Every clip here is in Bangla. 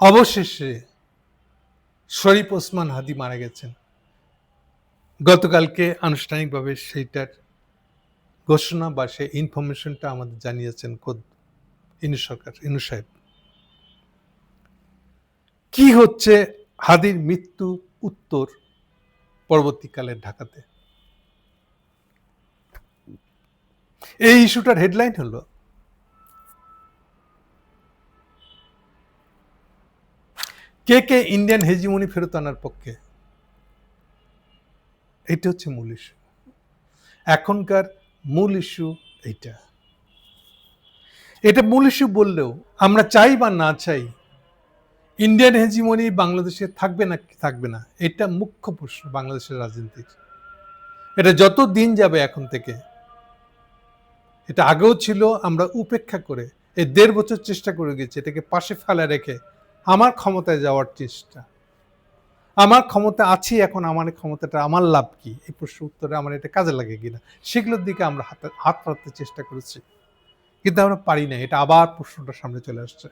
অবশেষে শরীফ ওসমান হাদি মারা গেছেন। গতকালকে আনুষ্ঠানিকভাবে সেইটার ঘোষণা বা সেই ইনফরমেশনটা আমাদের জানিয়েছেন খোদ ইনু সরকার, ইনু সাহেব। কি হচ্ছে হাদির মৃত্যু উত্তর পরবর্তীকালে ঢাকাতে? এই ইস্যুটার হেডলাইন হলো কে কে ইন্ডিয়ান হেজিমনি ফেরত আনার পক্ষে? এটা হচ্ছে মূল ইস্যু এখনকার মূল ইস্যু এইটা। এটা মূল ইস্যু বললেও আমরা চাই বা না চাই ইন্ডিয়ান হেজিমনি বাংলাদেশে থাকবে না থাকবে না, এটা মুখ্য প্রশ্ন বাংলাদেশের রাজনীতির। এটা যত দিন যাবে এখন থেকে, এটা আগেও ছিল, আমরা উপেক্ষা করে, এই দেড় বছর চেষ্টা করে গেছি, এটাকে পাশে ফেলা রেখে আমার ক্ষমতায় যাওয়ার চেষ্টা। আমার ক্ষমতা আছি এখন, আমার ক্ষমতাটা আমার লাভ কি? এই প্রশ্ন উত্তরে আমার এটা কাজে লাগে কিনা? সেগুলোর দিকে আমরা হাতে রাখতে চেষ্টা করেছি। কিন্তু আমরা পারি না, এটা আবার প্রশ্নটা সামনে চলে আসছে।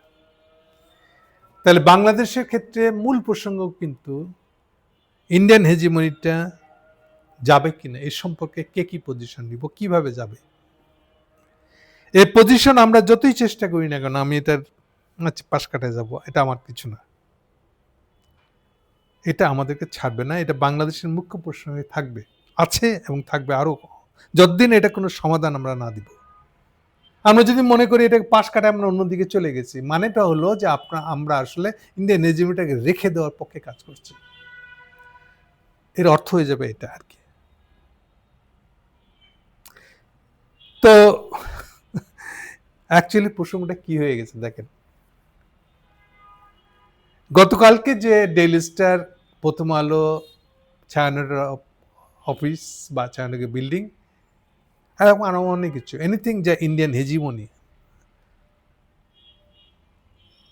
তাহলে বাংলাদেশের ক্ষেত্রে মূল প্রসঙ্গ কিন্তু ইন্ডিয়ান হেজিমনিটা যাবে কিনা? এ সম্পর্কে কে কি পজিশন নিব? কীভাবে যাবে? এই পজিশন আমরা যতই চেষ্টা করি না কেন, আমি এটার আচ্ছা পাশ কাটায় যাব, এটা আমার কিছু না। এটা আমাদেরকে ছাড়বে না, এটা বাংলাদেশের মুখ্য প্রশ্ন হয়ে থাকবে, আছে এবং থাকবে আরও। যতদিন এটা কোনো সমাধান আমরা না দিব। আমরা যদি মনে করি এটা পাশ কাটায় আমরা অন্যদিকে চলে গেছি, মানেটা হলো যে আপনার আমরা আসলে ইন্ডিয়ান রেজিমিটাকে রেখে দেওয়ার পক্ষে কাজ করছি। এর অর্থ হয়ে যাবে এটা আর কি। তো অ্যাকচুয়ালি প্রসঙ্গটা কি হয়ে গেছে দেখেন। গতকালকে যে ডেইলি স্টার প্রথম আলো ছায়ানগর অফিস বা ছায়ানগর বিল্ডিং এরকম আরও অনেক কিছু। এনিথিং যা ইন্ডিয়ান হেজিমনি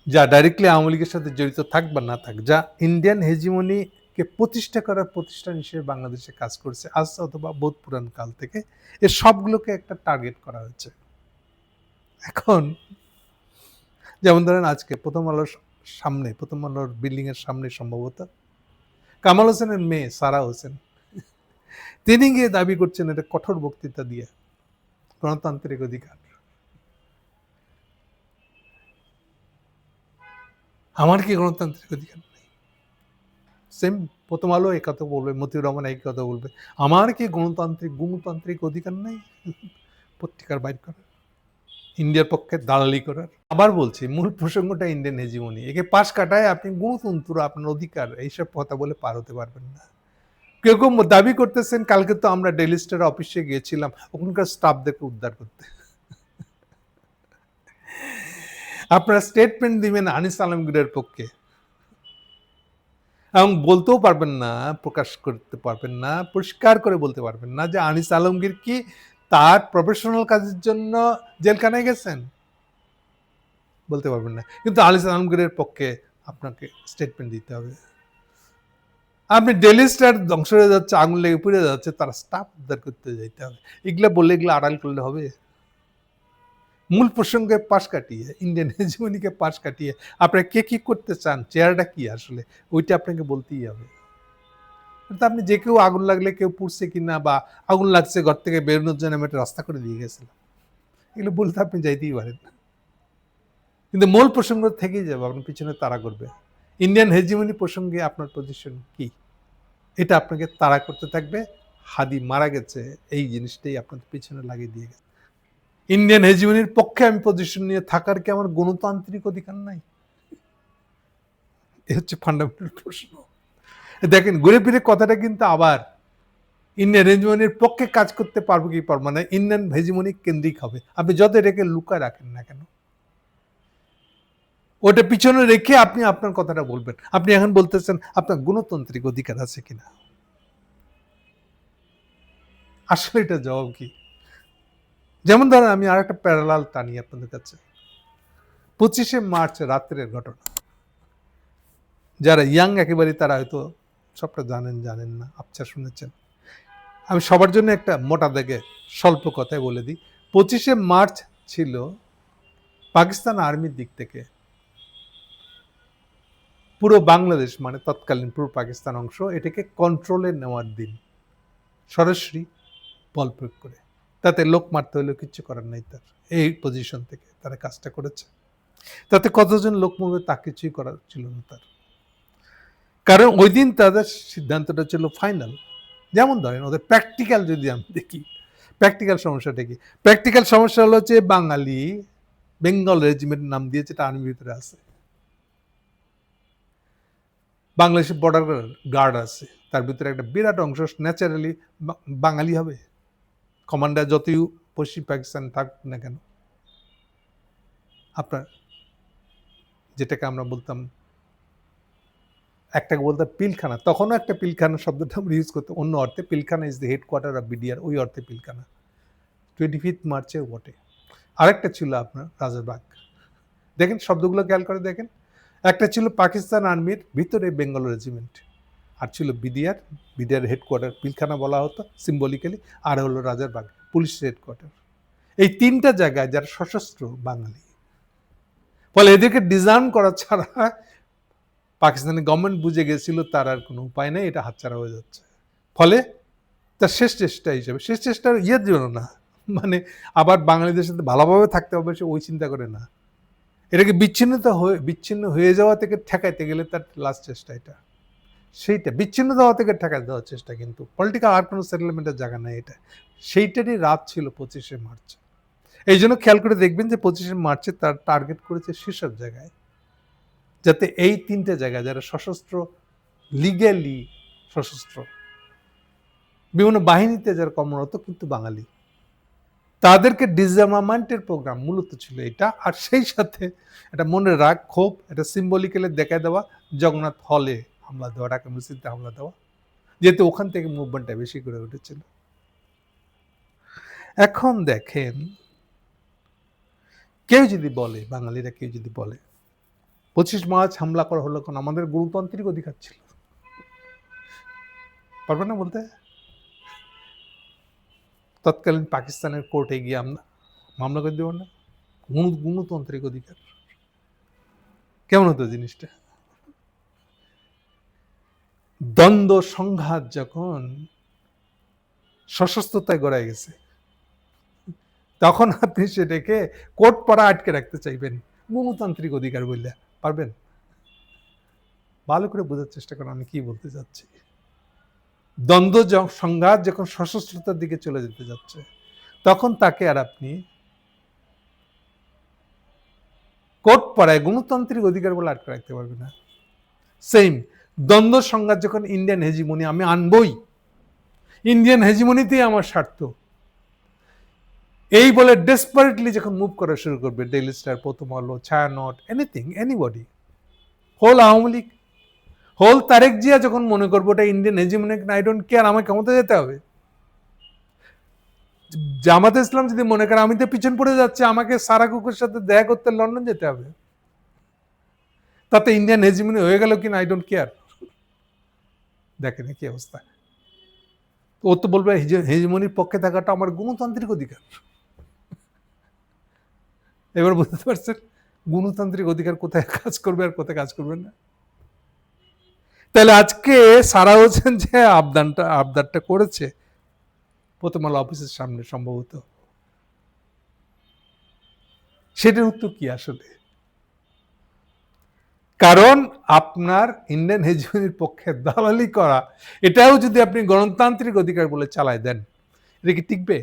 যা ডাইরেক্টলি আওয়ামী লীগের সাথে জড়িত থাক বা না থাক, যা ইন্ডিয়ান হেজিমনিকে প্রতিষ্ঠা করার প্রতিষ্ঠান হিসেবে বাংলাদেশে কাজ করছে আজ অথবা বোধ পুরাণ কাল থেকে। এ সবগুলোকে একটা টার্গেট করা হয়েছে। এখন, যেমন ধরেন আজকে প্রথম আলোর সামনে, প্রথম আলোর এর সামনে সম্ভবত। কামাল হোসেনের মেয়ে সারা হোসেন। তিনি গিয়ে দাবি করছেন এটা কঠোর বক্তৃতা দিয়ে। গণতান্ত্রিক অধিকার। আমার কি গণতান্ত্রিক অধিকার নেই? সেম প্রথম আলো এই কথা বলবে, মতিউর রহমান এই কথা বলবে। আমার কি গণতান্ত্রিক গণতান্ত্রিক অধিকার নেই? পত্রিকার বাইর করার ইন্ডিয়ার পক্ষে দালালি করার। আবার বলছি, মূল প্রসঙ্গটা ইন্ডিয়ান হেজিমনি। একে পাশ কাটায় আপনি গণতন্ত্র আপনার অধিকার, এইসব কথা বলে পার হতে পারবেন না। কেউ কেউ দাবি করতেছেন, কালকে তো আমরা ডেলি স্টার অফিসে গিয়েছিলাম, ওখানকার স্টাফদেরকে উদ্ধার করতে। আপনারা স্টেটমেন্ট দিবেন আনিস আলমগীরের পক্ষে। এবং বলতেও পারবেন না, প্রকাশ করতে পারবেন না, পরিষ্কার করে বলতে পারবেন না যে আনিস আলমগীর কি তার প্রফেশনাল কাজের জন্য জেলখানায় গেছেন? বলতে পারবেন না। কিন্তু আনিস আলমগীরের পক্ষে আপনাকে স্টেটমেন্ট দিতে হবে। আপনি ডেলি স্টার ধ্বংস হয়ে যাচ্ছে, আগুন লেগে পুড়ে যাচ্ছে, তারা স্টাফ উদ্ধার করতে যাইতে হবে। এগুলো বললে এগুলো আড়াল করলে হবে? মূল প্রসঙ্গে পাশ কাটিয়ে ইন্ডিয়ান হেজিমনিকে পাশ কাটিয়ে, আপনারা কে কি করতে চান? চেয়ারটা কি আসলে? ওইটা আপনাকে বলতেই হবে। কিন্তু আপনি যে কেউ আগুন লাগলে কেউ পুড়ছে কিনা বা আগুন লাগছে ঘর থেকে বেরোনোর জন্য আমি একটা রাস্তা করে দিয়ে গেছিলাম। এগুলো বলতে আপনি যাইতেই পারেন না। কিন্তু মূল প্রসঙ্গ থেকেই যাবে, আপনার পিছনে তারা করবে। ইন্ডিয়ান হেজিমনি প্রসঙ্গে আপনার পজিশন কি? এটা আপনাকে তাড়া করতে থাকবে। হাদি মারা গেছে, এই জিনিসটাই আপনার পিছনে লাগিয়ে দিয়ে গেছে। ইন্ডিয়ান হেজিমনির পক্ষে আমি পজিশন নিয়ে থাকার কি আমার গণতান্ত্রিক অধিকার নাই? এ হচ্ছে ফান্ডামেন্টাল প্রশ্ন। দেখেন, ঘুরে ফিরে কথাটা কিন্তু আবার ইন্ডিয়ান হেজিমনির পক্ষে কাজ করতে পারব কি পারব না ইন্ডিয়ান হেজিমনি কেন্দ্রিক হবে। আপনি যত এটাকে লুকায় রাখেন না কেন? ওটা পিছনে রেখে আপনি আপনার কথাটা বলবেন। আপনি এখন বলতেছেন, আপনার গণতান্ত্রিক অধিকার আছে কিনা? আসলে এটা জবাব কি? যেমন ধরেন, আমি আর একটা প্যারালাল টানি আপনাদের কাছে। পঁচিশে মার্চ রাত্রের ঘটনা। যারা ইয়াং একেবারে তারা হয়তো সবটা জানেন জানেন না আচ্ছা শুনেছেন। আমি সবার জন্য একটা মোটা দেখে স্বল্প কথায় বলে দিই। পঁচিশে মার্চ ছিল পাকিস্তান আর্মির দিক থেকে। পুরো বাংলাদেশ মানে তৎকালীন পূর্ব পাকিস্তান অংশ এটাকে কন্ট্রোলে নেওয়ার দিন। সরাসরি বল প্রয়োগ করে। তাতে লোক মারতে হলেও কিচ্ছু করার নাই তার। এই পজিশন থেকে তারা কাজটা করেছে। তাতে কতজন লোক মরবে তা কিছুই করার ছিল না তার। কারণ ওই দিন তাদের সিদ্ধান্তটা ছিল ফাইনাল যেমন ধরেন, ওদের প্র্যাকটিক্যাল যদি আমি দেখি প্র্যাকটিক্যাল সমস্যাটা কি? প্র্যাকটিক্যাল সমস্যা হলো যে বাঙালি বেঙ্গল রেজিমেন্ট নাম দিয়েছে এটা আর্মির ভিতরে আছে। বাংলাদেশের বর্ডার গার্ড আছে। তার ভিতরে একটা বিরাট অংশ ন্যাচারালি বাঙালি হবে। কমান্ডার যতই পশ্চিম পাকিস্তান থাকুক না কেন। আপনার, যেটাকে আমরা বলতাম একটাকে বলতে পিলখানা। তখনও একটা পিলখানা শব্দটা আমরা ইউজ করতাম। অন্য অর্থে Pilkhana is the headquarter of BDR ওই অর্থে পিলখানা। টোয়েন্টি ফিফথ মার্চে বটে। আরেকটা ছিল আপনার রাজারবাগ দেখেন শব্দগুলো খেয়াল করে দেখেন। একটা ছিল পাকিস্তান আর্মির, ভিতরে বেঙ্গল রেজিমেন্ট আর ছিল বিডিআর বিডিআর হেডকোয়ার্টার পিলখানা বলা হতো সিম্বলিক্যালি আর হলো রাজারবাগ পুলিশ হেডকোয়ার্টার এই তিনটা জায়গায় যারা সশস্ত্র বাঙালি, ফলে এদেরকে ডিজাইন করা ছাড়া পাকিস্তানি গভর্নমেন্ট বুঝে গেছিল তার আর কোনো উপায় নেই, এটা হাতছাড়া হয়ে যাচ্ছে। ফলে তার শেষ চেষ্টা হিসেবে, শেষ চেষ্টা ইয়ের জন্য না মানে আবার বাঙালিদের সাথে ভালোভাবে থাকতে হবে সে ওই চিন্তা করে না। এটাকে বিচ্ছিন্নতা হয়ে, বিচ্ছিন্ন হয়ে যাওয়া থেকে ঠেকাইতে গেলে তার লাস্ট চেষ্টা এটা। সেইটা, বিচ্ছিন্ন হওয়া থেকে ঠেকাই দেওয়ার চেষ্টা কিন্তু পলিটিক্যাল আর কোনো সেটেলমেন্টের জায়গা নেই এটা। সেইটারই রাত ছিল পঁচিশে মার্চ। এই জন্য খেয়াল করে দেখবেন যে পঁচিশে মার্চে তার টার্গেট করেছে সেসব জায়গায়। যাতে এই তিনটে জায়গায় যারা সশস্ত্র লিগ্যালি সশস্ত্র, বিভিন্ন বাহিনীতে যারা কর্মরত কিন্তু বাঙালি, তাদেরকে ডিজামামেন্টের প্রোগ্রাম মূলত ছিল এটা। আর সেই সাথে এটা মনে রাগ ক্ষোভ, এটা সিম্বলিক্যালি দেখায় দেওয়া, জগন্নাথ হলে হামলা দেওয়া, ঢাকা মসজিদে হামলা দেওয়া, যেহেতু ওখান থেকে মুভমেন্টটা বেশি করে উঠেছিল। এখন দেখেন, কেউ যদি বলে, বাঙালিরা কেউ যদি বলে পঁচিশ মার্চ হামলা করা হলো কারণ আমাদের গণতান্ত্রিক অধিকার ছিল। পারবে না বলতে? তৎকালীন পাকিস্তানের কোর্টে গিয়ে আমরা মামলা করে দেব না? গণতান্ত্রিক অধিকার। কেমন হতো জিনিসটা? দ্বন্দ্ব, সংঘাত যখন সশস্ত্রতায় গড়ায় গেছে, তখন আপনি সেটাকে কোর্ট পড়া আটকে রাখতে চাইবেন। গণতান্ত্রিক অধিকার বললে পারবেন? ভালো করে বোঝার চেষ্টা করেন আমি কি বলতে চাচ্ছি। দ্বন্দ্ব সংঘাত যখন সশস্ত্রতার দিকে চলে যেতে যাচ্ছে, তখন তাকে আর আপনি কোর্ট পড়ায় গণতান্ত্রিক অধিকার বলে আটকে রাখতে পারবে না। সেম দ্বন্দ্ব, সংঘাত যখন ইন্ডিয়ান হেজিমনি আমি আনবই। ইন্ডিয়ান হেজিমনিতেই আমার স্বার্থ। এই বলে ডেসপারেটলি যখন মুভ করা শুরু করবে Daily Star Prothom Alo Chhayanaut anything anybody whole Awami League whole Tarique Zia যখন মনে করব ওটা Indian hegemonic I don't care আমাকে ক্ষমতা যেতে হবে। জামাতে ইসলাম যদি মনে করে আমি তো পিছন পড়ে যাচ্ছি, আমাকে সারা কুকুর সাথে দেখা করতে লন্ডন যেতে হবে। তাতে ইন্ডিয়ান হেজিমনি হয়ে গেল কিনা আই ডোন্ট কেয়ার দেখেন কি অবস্থা। ও তো বলবে হেজিমনির পক্ষে থাকাটা আমার গণতান্ত্রিক অধিকার। এবার বুঝতে পারছেন, গণতান্ত্রিক অধিকার কোথায় কাজ করবে আর কোথায় কাজ করবে না। তাহলে আজকে সারা হোসেন যে আবদানটা আবদারটা করেছে, প্রথম আলো অফিসের সামনে সম্ভবত, সেটার উত্তর কি আসলে? কারণ আপনার ইন্ডিয়ান হেজমনির পক্ষে দালালি করা, এটাও যদি আপনি গণতান্ত্রিক অধিকার বলে চালায় দেন, এটা কি টিকবে?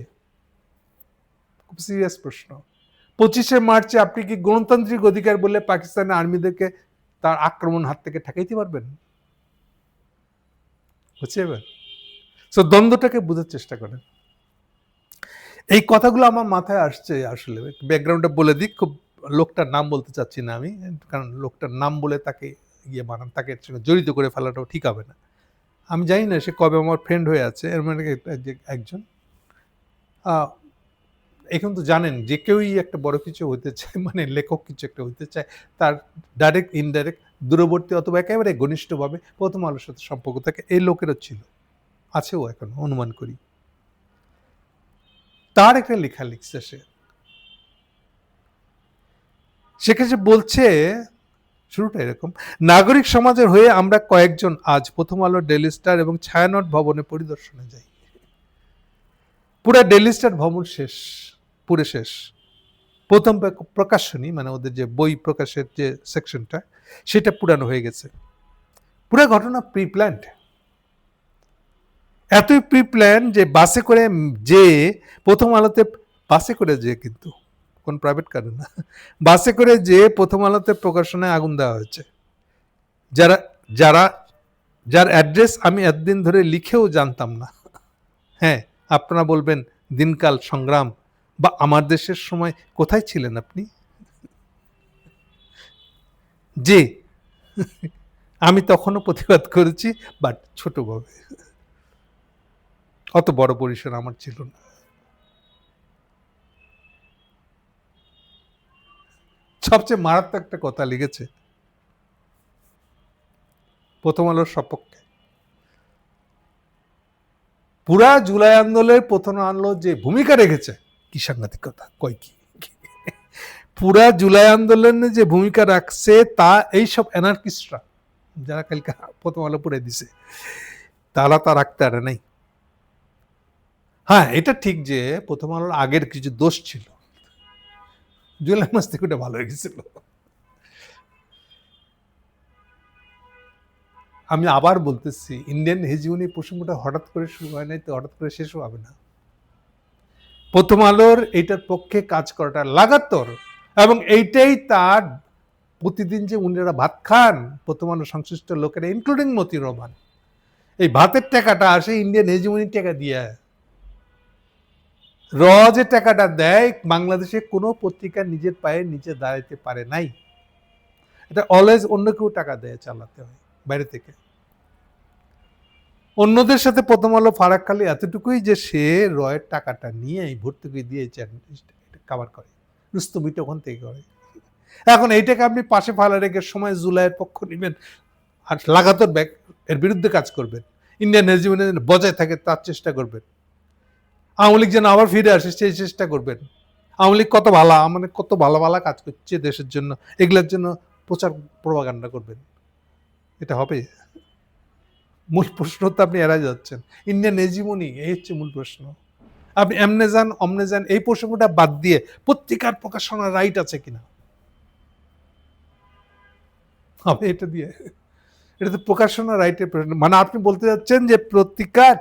খুব সিরিয়াস প্রশ্ন। পঁচিশে মার্চে আপনি কি গণতান্ত্রিক অধিকার বলে পাকিস্তানের আর্মিদেরকে তার আক্রমণ হাত থেকে ঠেকাইতে পারবেন? হচ্ছে এবার? সো দ্বন্দ্বটাকে বোঝার চেষ্টা করেন। এই কথাগুলো আমার মাথায় আসছে আসলে। ব্যাকগ্রাউন্ডটা বলে দিক, খুব লোকটার নাম বলতে চাচ্ছি না আমি, কারণ লোকটার নাম বলে তাকে ইয়ে বানান, তাকে জড়িত করে ফেলাটাও ঠিক হবে না। আমি জানি না সে কবে আমার ফ্রেন্ড হয়ে আছে, এর মানে একজন? এখন তো জানেন, যে কেউই একটা বড় কিছু হতে চায় মানে লেখক কিছু একটা হতে চায়, তার ডাইরেক্ট ইনডাইরেক্ট দূরবর্তী অথবা একেবারে ঘনিষ্ঠভাবে প্রথম আলোর সাথে সম্পর্ক থাকে, এই লোকেরও ছিল। আছেও এখন, অনুমান করি। তার একটা লেখা লিখছে সে। সেক্ষেত্রে বলছে, শুরুটা এরকম, নাগরিক সমাজের হয়ে আমরা কয়েকজন আজ প্রথম আলো ডেলি স্টার এবং ছায়ানট ভবনে পরিদর্শনে যাই। পুরা ডেলি স্টার ভবন শেষ। পুরে শেষ। প্রথম প্রকাশনী মানে ওদের যে বই প্রকাশের যে সেকশনটা, সেটা পুরানো হয়ে গেছে। পুরো ঘটনা প্রি প্ল্যান্ড এতই প্রি প্ল্যান যে বাসে করে যে প্রথম আলোতে, বাসে করে যে কিন্তু, কোন প্রাইভেট কারে না, বাসে করে যে প্রথম আলোতে প্রকাশনায় আগুন দেওয়া হয়েছে। যারা যারা, যার অ্যাড্রেস আমি এতদিন ধরে লিখেও জানতাম না। হ্যাঁ আপনারা বলবেন, দিনকাল সংগ্রাম বা আমার দেশের সময় কোথায় ছিলেন আপনি? যে আমি তখনও প্রতিবাদ করেছি, বাট ছোটভাবে অত বড় পরিসর আমার ছিল না। সবচেয়ে মারাত্মক একটা কথা লিখেছে। প্রথম আলোর সপক্ষে। পুরা জুলাই আন্দোলনের প্রথম আলো যে ভূমিকা রেখেছে কি সাংঘাতিকতা? কয় কি? পুরা জুলাই আন্দোলনে যে ভূমিকা রাখছে, তা এইসব অ্যানার্কিস্টরা যারা কালকে প্রথম আলো পড়ে দিছে, তারা তা রাখতে পারে নাই। হ্যাঁ এটা ঠিক যে প্রথম আলোর আগের কিছু দোষ ছিল। জুলাই মাস থেকে ওটা ভালো হয়ে গেছিল। আমি আবার বলতেছি ইন্ডিয়ান হেজিউনি প্রসঙ্গটা হঠাৎ করে শুরু হয় নাই, তো হঠাৎ করে শেষও হবে না। প্রথম আলোর এইটার পক্ষে কাজ করাটা লাগাতর এবং এইটাই তার প্রতিদিন যে উনিরা ভাত খান, প্রথম আলো সংশ্লিষ্ট লোকেরা ইনক্লুডিং মতি রহমান। এই ভাতের টাকাটা আসে ইন্ডিয়ান হেজিমনির টাকা দিয়ে। র যে টাকাটা দেয়, বাংলাদেশে কোনো পত্রিকা নিজের পায়ে নিজে দাঁড়াইতে পারে নাই। এটা অলওয়েজ অন্য কেউ টাকা দেয় চালাতে হয়, বাইরে থেকে। অন্যদের সাথে প্রথম আলো ফারাক খালি এতটুকুই যে সে রয়ের টাকাটা নিয়ে এই ভর্তুকি দিয়ে কাভার করে। রুস্তমিটা ওখান থেকে করে। এখন এইটাকে আপনি পাশে ফালা রেখে সময় জুলাইয়ের পক্ষ নেবেন আর লাগাতার ব্যাক এর বিরুদ্ধে কাজ করবেন। ইন্ডিয়ান রেজিমেন্ট যেন বজায় থাকে তার চেষ্টা করবেন। আওয়ামী লীগ যেন আবার ফিরে আসে সেই চেষ্টা করবেন। আওয়ামী লীগ কত ভালো মানে কত ভালো ভালো কাজ করছে দেশের জন্য, এগুলোর জন্য প্রচার প্রভাকাণ্ডা করবেন। এটা হবে। মূল প্রশ্ন তো আপনি এড়াই যাচ্ছেন। ইন্ডিয়ান এজিমনি এই হচ্ছে মূল প্রশ্ন। আপনি এমনে যান অমনে যান এই প্রসঙ্গটা বাদ দিয়ে পত্রিকার প্রকাশনার রাইট আছে কিনা? হবে এটা দিয়ে, এটা তো প্রকাশনা রাইটের প্রশ্ন। মানে আপনি বলতে যাচ্ছেন যে পত্রিকার,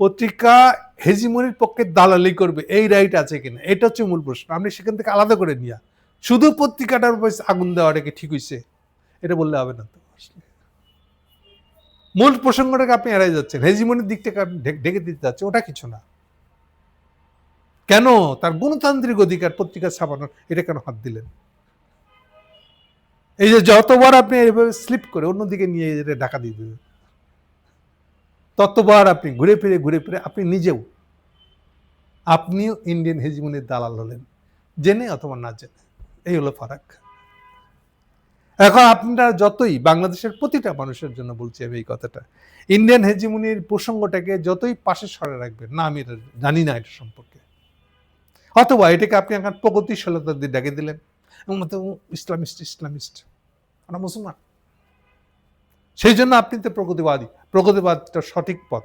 পত্রিকা হেজিমনির পক্ষে দালালি করবে, এই রাইট আছে কিনা? এটা হচ্ছে মূল প্রশ্ন। আপনি সেখান থেকে আলাদা করে নিয়া। শুধু পত্রিকাটার উপর আগুন দেওয়াটা কি ঠিক হয়েছে এটা বললে হবে না তো। মূল প্রসঙ্গটাকে আপনি এড়াই যাচ্ছেন, হেজিমনির দিকটাকে আপনি ঢেকে দিতে যাচ্ছেন, ওটা কিছু না। কেন? তার গণতান্ত্রিক অধিকার পত্রিকা ছাপানোর, এটা কেন হাত দিলেন? এই যে যতবার আপনি এইভাবে স্লিপ করে অন্যদিকে নিয়ে ঢাকা দিয়ে দেবেন ততবার আপনি ঘুরে ফিরে ঘুরে ফিরে, আপনি নিজেও, আপনিও ইন্ডিয়ান হেজিমনির দালাল হলেন, জেনে অথবা না জেনে, এই হলো ফারাক এখন আপনারা যতই বাংলাদেশের প্রতিটা মানুষের জন্য বলছি আমি এই কথাটা ইন্ডিয়ান হেজিমনির প্রসঙ্গটাকে যতই পাশে সরে রাখবেন, না আমি এটা জানি না এটা সম্পর্কে। অথবা এটাকে আপনি এখন প্রগতিশীলতা দিয়ে ডেকে দিলেন ইসলামিস্ট ইসলামিস্ট আমরা মুসলমান। সেই জন্য আপনি তো প্রগতিবাদী, প্রগতিবাদটা সঠিক পথ।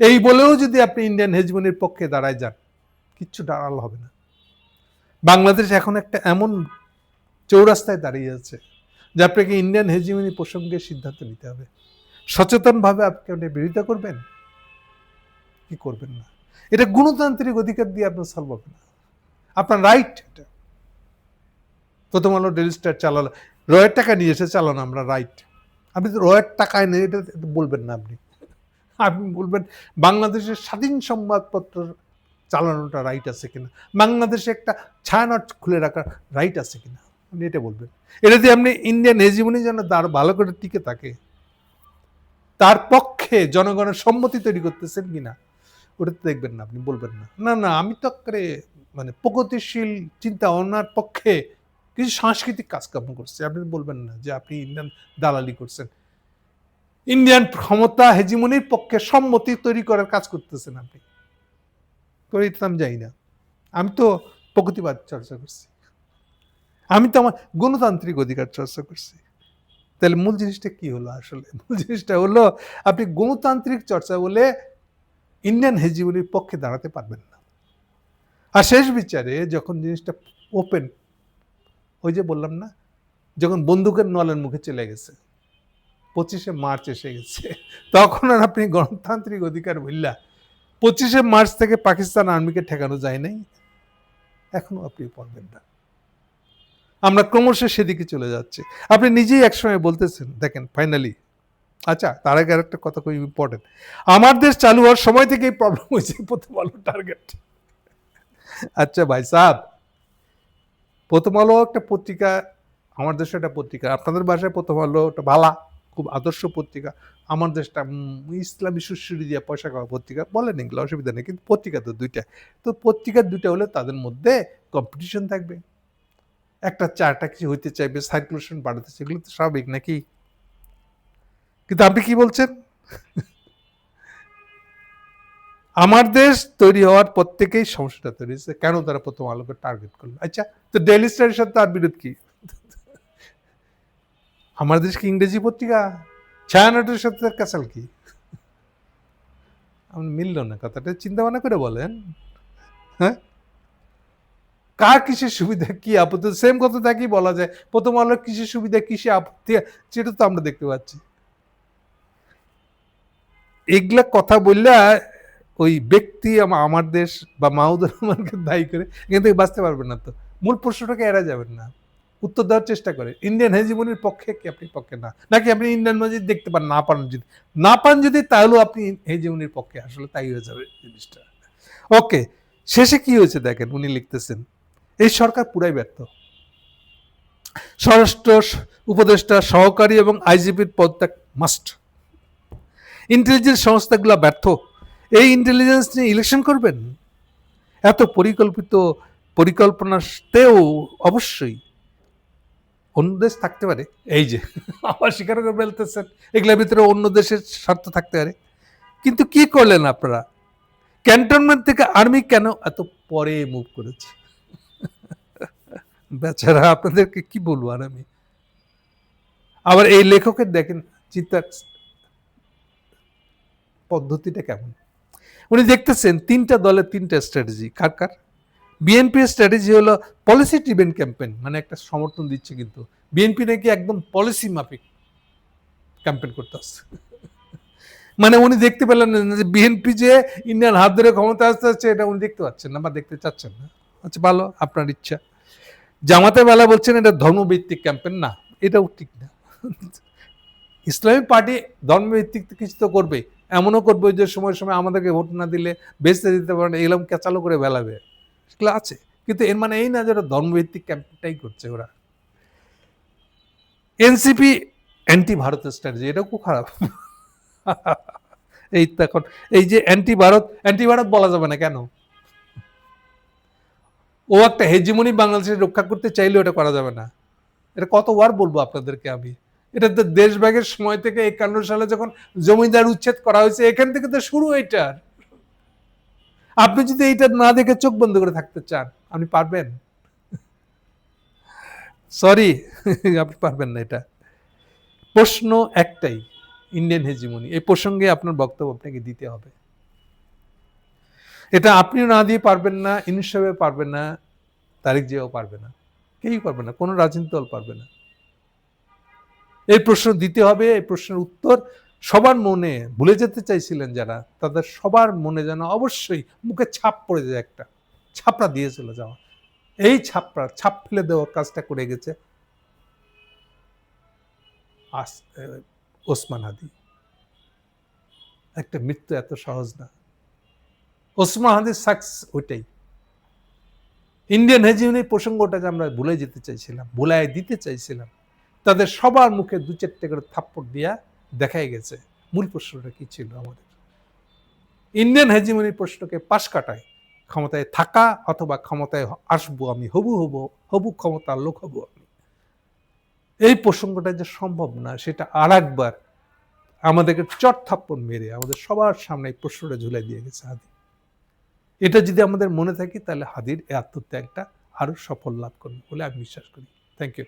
এই বলেও যদি আপনি ইন্ডিয়ান হেজমনির পক্ষে দাঁড়ায় যান, কিচ্ছু দাঁড়াল হবে না। বাংলাদেশ এখন একটা এমন চৌরাস্তায় দাঁড়িয়ে আছে যে আপনাকে ইন্ডিয়ান হেজিমনি প্রসঙ্গে সিদ্ধান্ত নিতে হবে। সচেতনভাবে আপনি আপনি বিরোধিতা করবেন? কি করবেন না? এটা গণতান্ত্রিক অধিকার দিয়ে আপনার সলভ হবে না। আপনার রাইট এটা। প্রথম আলো ডেলি স্টার চালালো। রয়ের টাকা নিয়ে এসে চালানো আমরা রাইট আপনি তো রয়ের নেই এটা এটা বলবেন না আপনি। আপনি বলবেন বাংলাদেশের স্বাধীন সংবাদপত্র চালানোটা রাইট আছে কিনা? বাংলাদেশে একটা ছায়ানট খুলে রাখার রাইট আছে কিনা? এটা বলবেন। এটা যদি আপনি ইন্ডিয়ান হেজিমনি যেন তার ভালো করে টিকে থাকে, তার পক্ষে জনগণের সম্মতি তৈরি করতেছেন কিনা ওটা তো দেখবেন না, আপনি বলবেন না। না না, আমি তো করে মানে প্রগতিশীল চিন্তা ভাবনার পক্ষে কিছু সাংস্কৃতিক কাজকর্ম করছে। আপনি বলবেন না যে আপনি ইন্ডিয়ান দালালি করছেন। ইন্ডিয়ান ক্ষমতা হেজিমনির পক্ষে সম্মতি তৈরি করার কাজ করতেছেন আপনি। তো আমি যাই না। আমি তো প্রগতিবাদ চর্চা করছি। আমি তো আমার গণতান্ত্রিক অধিকার চর্চা করছি। তাহলে মূল জিনিসটা কি হলো আসলে? মূল জিনিসটা হলো, আপনি গণতান্ত্রিক চর্চা বলে ইন্ডিয়ান হেজিবলির পক্ষে দাঁড়াতে পারবেন না। আর শেষ বিচারে যখন জিনিসটা ওপেন ওই যে বললাম না, যখন বন্দুকের নলের মুখে চলে গেছে, পঁচিশে মার্চ এসে গেছে, তখন আর আপনি গণতান্ত্রিক অধিকার বললা পঁচিশে মার্চ থেকে পাকিস্তান আর্মিকে ঠেকানো যায় নাই। এখনও আপনি পারবেন না। আমরা ক্রমশ সেদিকে চলে যাচ্ছে। আপনি নিজেই একসময় বলতেছেন, দেখেন ফাইনালি আচ্ছা তার আগে আরেকটা কথা খুব ইম্পর্টেন্ট আমার দেশ চালু হওয়ার সময় থেকেই প্রবলেম হয়েছে প্রথম আলো টার্গেট আচ্ছা ভাই সাহ প্রথম আলো একটা পত্রিকা, আমার দেশে একটা পত্রিকা, আপনাদের বাসায় প্রথম আলো একটা ভালা, খুব আদর্শ পত্রিকা, আমার দেশটা ইসলামী সুশ্রী দিয়া পয়সা খাওয়া পত্রিকা, বলেন এগুলো, অসুবিধা নেই, কিন্তু পত্রিকা তো দুইটা, তো পত্রিকা দুইটা হলে তাদের মধ্যে কম্পিটিশন থাকবে। একটা চারটা কিছু হইতে চাইবে সার্কুলেশন বাড়াতে এগুলো তো স্বাভাবিক নাকি? কিন্তু আপনি কি বলছেন? আমার দেশ তৈরি হওয়ার প্রত্যেকেই সমস্যাটা তৈরি হয়েছে। কেন তারা প্রথম আলোকে টার্গেট করল? আচ্ছা তো ডেলি স্টারের সাথে তার বিরোধ কি? আমার দেশ কি ইংরেজি পত্রিকা? ছায়ানটের সাথে তার কাছাল কি? আমার মিলল না, কথাটা চিন্তা ভাবনা করে বলেন। হ্যাঁ? কার কিসের সুবিধা কি আপত্তি? সেম কথা কি বলা যায়। প্রথম আলোর কিসের সুবিধা কিসে আপত্তি, সেটা তো আমরা দেখতে পাচ্ছি। এগুলা কথা বললে ওই ব্যক্তি আমা- আমার দেশ বা মাহুদুর রহমানকে দায়ী করে এখান থেকে বাঁচতে পারবেন না তো। মূল প্রশ্নটাকে এড়া যাবেন না। উত্তর দেওয়ার চেষ্টা করে। ইন্ডিয়ান হেজিমনির পক্ষে কি আপনি পক্ষে না? নাকি আপনি ইন্ডিয়ান মসজিদ দেখতে পান, না পান যদি? না পান যদি, তাহলেও আপনি হেজিমনির পক্ষে। আসলে তাই হয়ে যাবে জিনিসটা। ওকে শেষে কি হয়েছে দেখেন, উনি লিখতেছেন। এই সরকার পুরাই ব্যর্থ। স্বরাষ্ট্র উপদেষ্টা সহকারী এবং আইজিপির পদত্যাগ মাস্ট ইন্টেলিজেন্স সংস্থাগুলো ব্যর্থ। এই ইন্টেলিজেন্স নিয়ে ইলেকশন করবেন? এত পরিকল্পিত পরিকল্পনাতেও অবশ্যই অন্য দেশ থাকতে পারে। এই যে, আবার স্বীকার করে ফেলতেছেন। এগুলোর ভিতরে অন্য দেশের স্বার্থ থাকতে পারে। কিন্তু কি করলেন আপনারা? ক্যান্টনমেন্ট থেকে আর্মি কেন এত পরে মুভ করেছে? বেচারা, আপনাদেরকে কি বলব আর আমি? আবার এই লেখকের দেখেন চিন্তার পদ্ধতিটা কেমন? উনি দেখতেছেন তিনটা দলের তিনটা স্ট্র্যাটেজি কার কার? বিএনপির স্ট্র্যাটেজি হলো পলিসি ড্রিভেন ক্যাম্পেন মানে একটা সমর্থন দিচ্ছে কিন্তু। বিএনপি নাকি একদম পলিসি মাফিক ক্যাম্পেন করতে আসছে। মানে উনি দেখতে পেলেন না যে বিএনপি যে ইন্ডিয়ান হাত ধরে ক্ষমতা আসতে আসছে, এটা উনি দেখতে পাচ্ছেন না বা দেখতে চাচ্ছেন না। আচ্ছা ভালো, আপনার ইচ্ছা। জামাতের বেলা বলছেন এটা ধর্মভিত্তিক ক্যাম্পেন না, এটাও ঠিক না। ইসলামী পার্টি ধর্মভিত্তিক কিছু তো করবে, এমনও করবে যে সময় সময় আমাদেরকে ভোট না দিলে বেচতে দিতে পারে না এগুলো ক্যাচালো করে বেলাবে। সেগুলো আছে, কিন্তু এর মানে এই না যে ওরা ধর্মভিত্তিক ক্যাম্পেনটাই করছে ওরা। এনসিপি অ্যান্টি ভারতের স্ট্র্যাটেজি এটাও খুব খারাপ। এই তো এখন, এই যে অ্যান্টি ভারত অ্যান্টি ভারত বলা যাবে না কেন? ও একটা হেজিমনি বাংলাদেশের রক্ষা করতে চাইলেও এটা করা যাবে না। এটা কতবার বলব আপনাদেরকে আমি। এটা তো দেশভাগের সময় থেকে একান্ন সালে যখন জমিদার উচ্ছেদ করা হয়েছে, এখান থেকে তো শুরু এটার আপনি যদি এইটা না দেখে চোখ বন্ধ করে থাকতে চান, আপনি পারবেন? সরি আপনি পারবেন না এটা। প্রশ্ন একটাই ইন্ডিয়ান হেজিমনি এই প্রসঙ্গে আপনার বক্তব্য আপনাকে দিতে হবে। এটা আপনিও না দিয়ে পারবেন না, ইনুস সাহেব পারবেন না, তারিক জিয়াও পারবে না, কেউই পারবে না, কোনো রাজনীতি দল পারবে না। এই প্রশ্ন দিতে হবে, এই প্রশ্নের উত্তর সবার মনে, ভুলে যেতে চাইছিলেন যারা, তাদের সবার মনে যেন অবশ্যই মুখে ছাপ পড়ে যায় একটা, ছাপড়া দিয়ে চলে যাওয়া। এই ছাপড়া, ছাপ ফেলে দেওয়ার কাজটা করে গেছে ওসমান হাদি। একটা মৃত্যু এত সহজ না। ওসমান হাদির সাকস ওইটাই। ইন্ডিয়ান হেজিমনির প্রসঙ্গটা যে আমরা ভুলে যেতে চাইছিলাম ভুলাই দিতে চাইছিলাম। তাদের সবার মুখে দু চারটে করে থাপ্পড় দিয়া দেখাই গেছে। মূল প্রশ্নটা কি ছিল আমাদের? ইন্ডিয়ান হেজিমনির প্রশ্নকে পাশ কাটায়, ক্ষমতায় থাকা অথবা ক্ষমতায় আসব আমি, হবু হব, হবু ক্ষমতার লোক হব আমি। এই প্রসঙ্গটা যে সম্ভব না, সেটা আর একবার আমাদেরকে চট থাপ্পড় মেরে আমাদের সবার সামনে এই প্রশ্নটা ঝুলাই দিয়ে গেছে হাদি এটা যদি আমাদের মনে থাকে, তাহলে হাদির এই আত্মত্যাগটা আরও সফল লাভ করবে বলে আমি বিশ্বাস করি। Thank you